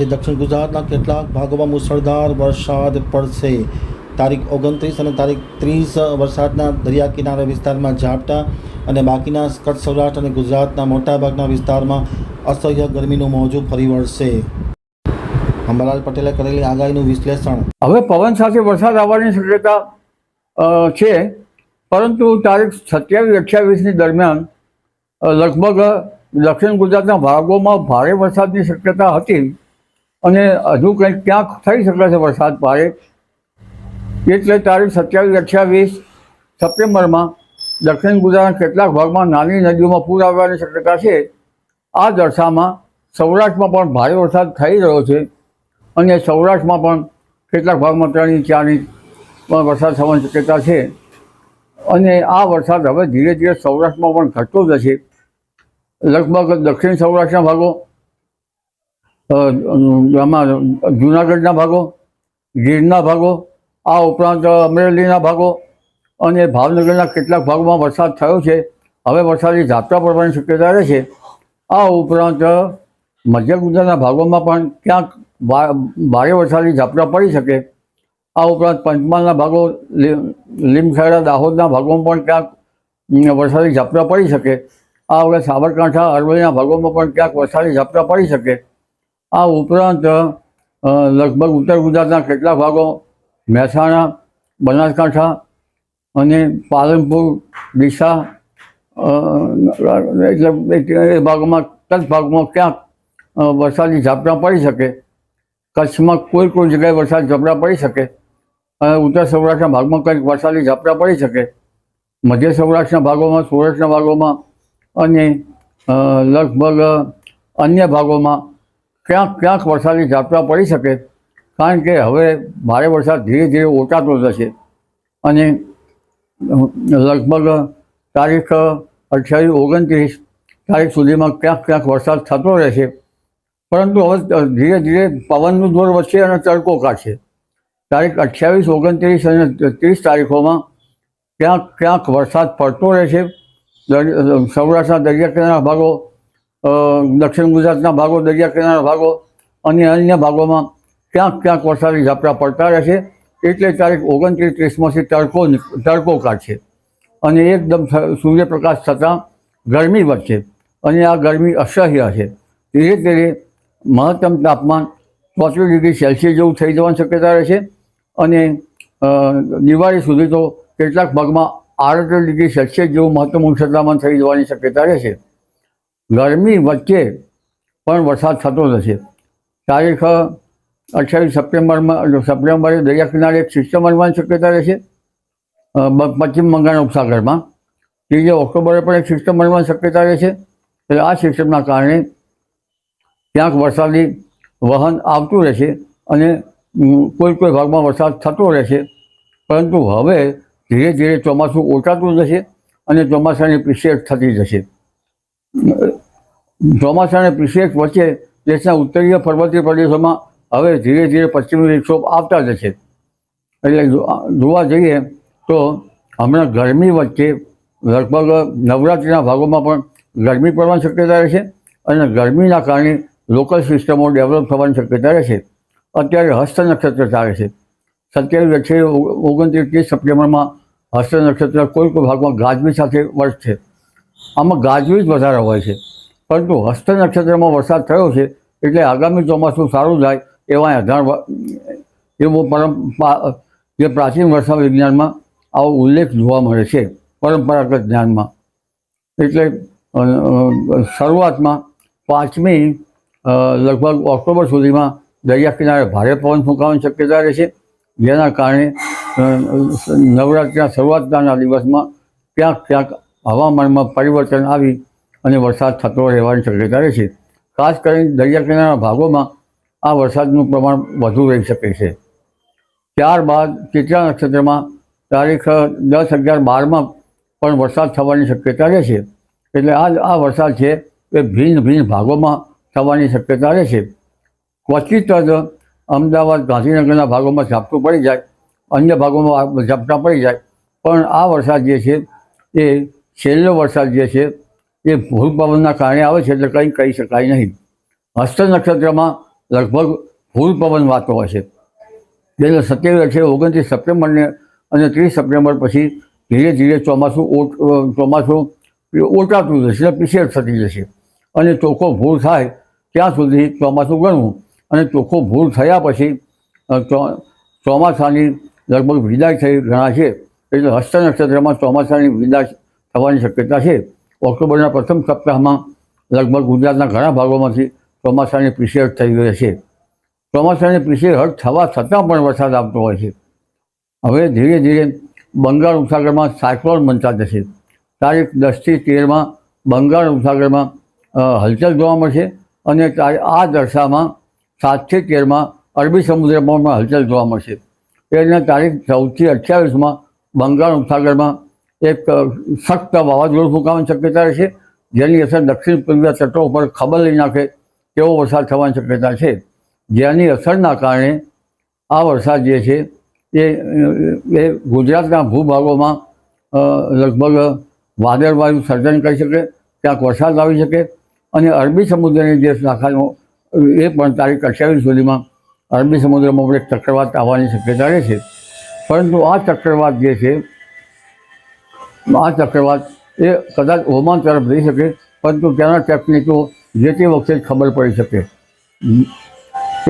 આજે દક્ષિણ ગુજરાતના કેટલાક ભાગોમાં મુસળધાર વરસાદ પડશે. તારીખ ઓગણત્રીસ અને તારીખ ત્રીસ વરસાદના દરિયા કિનારા વિસ્તારમાં ઝાપટા અને બાકીના કચ્છ સૌરાષ્ટ્ર અને ગુજરાતના મોટાભાગના વિસ્તારમાં અસહ્ય ગરમીનું મોજું ફરી વળશે. અંબાલાલ પટેલે કરેલી આગાહીનું વિશ્લેષણ. હવે પવન સાથે વરસાદ આવવાની શક્યતા છે, પરંતુ તારીખ સત્યાવીસ અઠ્યાવીસની દરમિયાન લગભગ દક્ષિણ ગુજરાતના ભાગોમાં ભારે વરસાદની શક્યતા હતી. અને હજુ કંઈક ક્યાંક થઈ શકે છે વરસાદ પારે એટલે તારીખ સત્યાવીસ, અઠ્યાવીસ સપ્ટેમ્બરમાં દક્ષિણ ગુજરાતના કેટલાક ભાગમાં નાની નદીઓમાં પૂર આવવાની શક્યતા છે. આ દશામાં સૌરાષ્ટ્રમાં પણ ભારે વરસાદ થઈ રહ્યો છે અને સૌરાષ્ટ્રમાં પણ કેટલાક ભાગમાં ત્રણ ઇંચ, ચાર ઇંચ પણ વરસાદ થવાની શક્યતા છે. અને આ વરસાદ હવે ધીરે ધીરે સૌરાષ્ટ્રમાં પણ ઘટતો જશે. લગભગ દક્ષિણ સૌરાષ્ટ્રના ભાગો આમાં જૂનાગઢના ભાગો, ગીરના ભાગો, આ ઉપરાંત અમરેલીના ભાગો અને ભાવનગરના કેટલાક ભાગોમાં વરસાદ થયો છે. હવે વરસાદી ઝાપટા પડવાની શક્યતા રહે છે. આ ઉપરાંત મધ્ય ગુજરાતના ભાગોમાં પણ ક્યાંક ભારે વરસાદી ઝાપટા પડી શકે. આ ઉપરાંત પંચમહાલના ભાગો લીમખેડા, દાહોદના ભાગોમાં પણ ક્યાંક વરસાદી ઝાપટા પડી શકે. આ વખતે સાબરકાંઠા, અરવલ્લીના ભાગોમાં પણ ક્યાંક વરસાદી ઝાપટા પડી શકે. આ ઉપરાંત લગભગ ઉત્તર ગુજરાતના કેટલાક ભાગો મહેસાણા, બનાસકાંઠા અને પાલનપુર, ડીસા એટલે એ ભાગોમાં કચ્છ ભાગમાં ક્યાંક વરસાદની વરસાદી ઝાપટા પડી શકે. કચ્છમાં કોઈ કોઈ જગ્યાએ વરસાદ ઝાપટા પડી શકે. અને ઉત્તર સૌરાષ્ટ્રના ભાગમાં કંઈક વરસાદી ઝાપટા પડી શકે. મધ્ય સૌરાષ્ટ્રના ભાગોમાં સૌરાષ્ટ્રના ભાગોમાં અને લગભગ અન્ય ભાગોમાં ક્યાંક ક્યાંક વરસાદની ઝાપટા પડી શકે, કારણ કે હવે ભારે વરસાદ ધીરે ધીરે ઓટાતો જશે. અને લગભગ તારીખ અઠ્યાવીસ ઓગણત્રીસ તારીખ સુધીમાં ક્યાંક ક્યાંક વરસાદ થતો રહેશે. પરંતુ હવે ધીરે ધીરે પવનનું જોર વધશે અને તડકો કાઢશે. તારીખ અઠ્યાવીસ ઓગણત્રીસ અને ત્રીસ તારીખોમાં ક્યાંક ક્યાંક વરસાદ પડતો રહેશે. સૌરાષ્ટ્રના દરિયા કિનારા ભાગો દક્ષિણ ગુજરાતના ભાગો, દરિયા કિનારા ભાગો અને અન્ય ભાગોમાં ક્યાંક ક્યાંક વરસાદી ઝાપટા પડતા રહેશે એટલે તારીખ ઓગણત્રીસ, ત્રીસમાંથી તડકો તડકો કાઢશે. અને એકદમ સૂર્યપ્રકાશ થતાં ગરમી વધશે. અને આ ગરમી અસહ્ય છે. ધીરે ધીરે મહત્તમ તાપમાન ચોત્રીસ ડિગ્રી સેલ્સિયસ જેવું થઈ જવાની શક્યતા રહેશે અને દિવાળી સુધી તો કેટલાક ભાગમાં આડત્રીસ ડિગ્રી સેલ્સિયસ જેવું મહત્તમ ઊંચું થઈ જવાની શક્યતા રહેશે ગરમી વચ્ચે પણ વરસાદ થતો નથી. તારીખ અઠ્યાવીસ સપ્ટેમ્બરમાં સપ્ટેમ્બરે દરિયા કિનારે એક સિસ્ટમ બનવાની શક્યતા રહેશે. પશ્ચિમ બંગાળના ઉપસાગરમાં. ત્રીજે ઓક્ટોબરે પણ એક સિસ્ટમ બનવાની શક્યતા રહેશે. એટલે આ સિસ્ટમના કારણે ક્યાંક વરસાદી વહન આવતું રહેશે અને કોઈ કોઈ ભાગમાં વરસાદ થતો રહેશે. પરંતુ હવે ધીરે ધીરે ચોમાસું ઓટાતું જશે અને ચોમાસાની પીસેક થતી જશે. ચોમાસા અને પીસેક વચ્ચે દેશના ઉત્તરીય પર્વતીય પ્રદેશોમાં હવે ધીરે ધીરે પશ્ચિમી વિક્ષોભ આવતા જશે એટલે જોવા જઈએ તો હમણાં ગરમી વચ્ચે લગભગ નવરાત્રિના ભાગોમાં પણ ગરમી પડવાની શક્યતા રહેશે અને ગરમીના કારણે લોકલ સિસ્ટમો ડેવલપ થવાની શક્યતા રહેશે અત્યારે હસ્ત નક્ષત્ર ચાલે છે. સત્યાવીસ અઠ્યાવીસ ઓગણત્રીસ ત્રીસ સપ્ટેમ્બરમાં હસ્ત નક્ષત્ર કોઈ કોઈ ભાગમાં ગાજવી સાથે વર્ષ છે. આમાં ગાજવી જ વધારે હોય છે. પરંતુ હસ્ત નક્ષત્રમાં વરસાદ થયો છે એટલે આગામી ચોમાસું સારું જાય એવા આધાર એવો પરમ જે પ્રાચીન વર્ષા વિજ્ઞાનમાં આવો ઉલ્લેખ જોવા મળે છે પરંપરાગત જ્ઞાનમાં એટલે શરૂઆતમાં પાંચમી લગભગ ઓક્ટોબર સુધીમાં દરિયા કિનારે ભારે પવન ફૂંકાવાની શક્યતા રહેશે જેના કારણે નવરાત્રિના શરૂઆતના દિવસમાં ક્યાંક ક્યાંક હવામાનમાં પરિવર્તન આવી અને વરસાદ થતો રહેવાની શક્યતા રહેશે. ખાસ કરીને દરિયા કિનારા ભાગોમાં આ વરસાદનું પ્રમાણ વધુ રહી શકે છે. ત્યારબાદ ચિત્રા નક્ષત્રમાં તારીખ દસ અગિયાર બારમાં પણ વરસાદ થવાની શક્યતા રહેશે. એટલે આ આ વરસાદ છે એ ભિન્ન ભિન્ન ભાગોમાં થવાની શક્યતા રહેશે. ક્વચિત જ અમદાવાદ ગાંધીનગરના ભાગોમાં ઝાપટું પડી જાય, અન્ય ભાગોમાં ઝાપટા પડી જાય. પણ આ વરસાદ જે છે એ છેલ્લો વરસાદ જે છે એ ભૂલ પવનના કારણે આવે છે એટલે કંઈ કહી શકાય નહીં. હસ્ત નક્ષત્રમાં લગભગ ભૂલ પવન વાતો હશે એટલે સત્યાવીસ છે ઓગણત્રીસ સપ્ટેમ્બરને અને ત્રીસ સપ્ટેમ્બર પછી ધીરે ધીરે ચોમાસું ઓટ ચોમાસું ઓટાતું જશે એટલે પીછેડ થતી જશે. અને ચોખ્ખો ભૂલ થાય ત્યાં સુધી ચોમાસું ગણવું. અને ચોખ્ખો ભૂલ થયા પછી ચોમાસાની લગભગ વિદાય થઈ ઘણા છે. એટલે હસ્ત નક્ષત્રમાં ચોમાસાની વિદાય થવાની શક્યતા છે. ઓક્ટોબરના પ્રથમ સપ્તાહમાં લગભગ ગુજરાતના ઘણા ભાગોમાંથી ચોમાસાની પીછેડ થઈ ગઈ છે. ચોમાસાની પીછેડ હટ થવા છતાં પણ વરસાદ આવતો હોય છે. હવે ધીરે ધીરે બંગાળ ઉપસાગરમાં સાયક્લોન બનતા જશે તારીખ દસથી તેરમાં બંગાળ ઉપસાગરમાં હલચલ જોવા મળશે અને આ દશામાં સાતથી તેરમાં અરબી સમુદ્રમાં હલચલ જોવા મળશે. એટલે તારીખ ચૌદથી અઠ્યાવીસમાં બંગાળ ઉપસાગરમાં એક સખ્ત વાવાઝોડું ફૂંકાવાની શક્યતા રહેશે જેની અસર દક્ષિણ પૂર્વીય તટો ઉપર ખબર લઈ નાખે તેવો વરસાદ થવાની શક્યતા છે. જેની અસરના કારણે આ વરસાદ જે છે, એ એ ગુજરાતના ભૂભાગોમાં લગભગ વાદળવાયુ સર્જન કરી શકે, ક્યાંક વરસાદ આવી શકે અને અરબી સમુદ્રની જે શાખાનો એ પણ તારીખ અઠ્યાવીસ સુધીમાં અરબી સમુદ્રમાં પણ એક ચક્રવાત આવવાની શક્યતા રહેશે પરંતુ આ ચક્રવાત જે છે આ ચક્રવાત એ કદાચ ઓમાન તરફ જઈ શકે, પરંતુ તેના ટેકનિકો જે તે વખતે જ ખબર પડી શકે.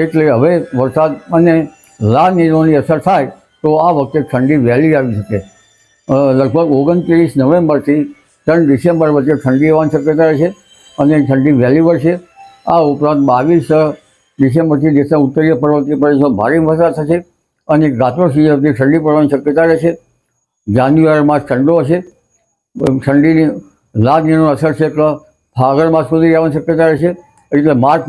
એટલે હવે વરસાદ અને લા નીરોની અસર થાય તો આ વખતે ઠંડી વહેલી આવી શકે. લગભગ ઓગણત્રીસ નવેમ્બરથી ત્રણ ડિસેમ્બર વચ્ચે ઠંડી આવવાની શક્યતા રહેશે અને ઠંડી વહેલી વળશે. આ ઉપરાંત બાવીસ ડિસેમ્બરથી દેશના ઉત્તરીય પર્વતીય પ્રદેશમાં ભારે વરસાદ થશે અને ગાત્રો સુધી ઠંડી પડવાની શક્યતા રહેશે. જાન્યુઆરી માસ ઠંડો હશે. ઠંડીની લાગણીનો અસર છે કે ફાગણ માસ સુધી આવવાની શક્યતા રહેશે. એટલે માર્ચ માસ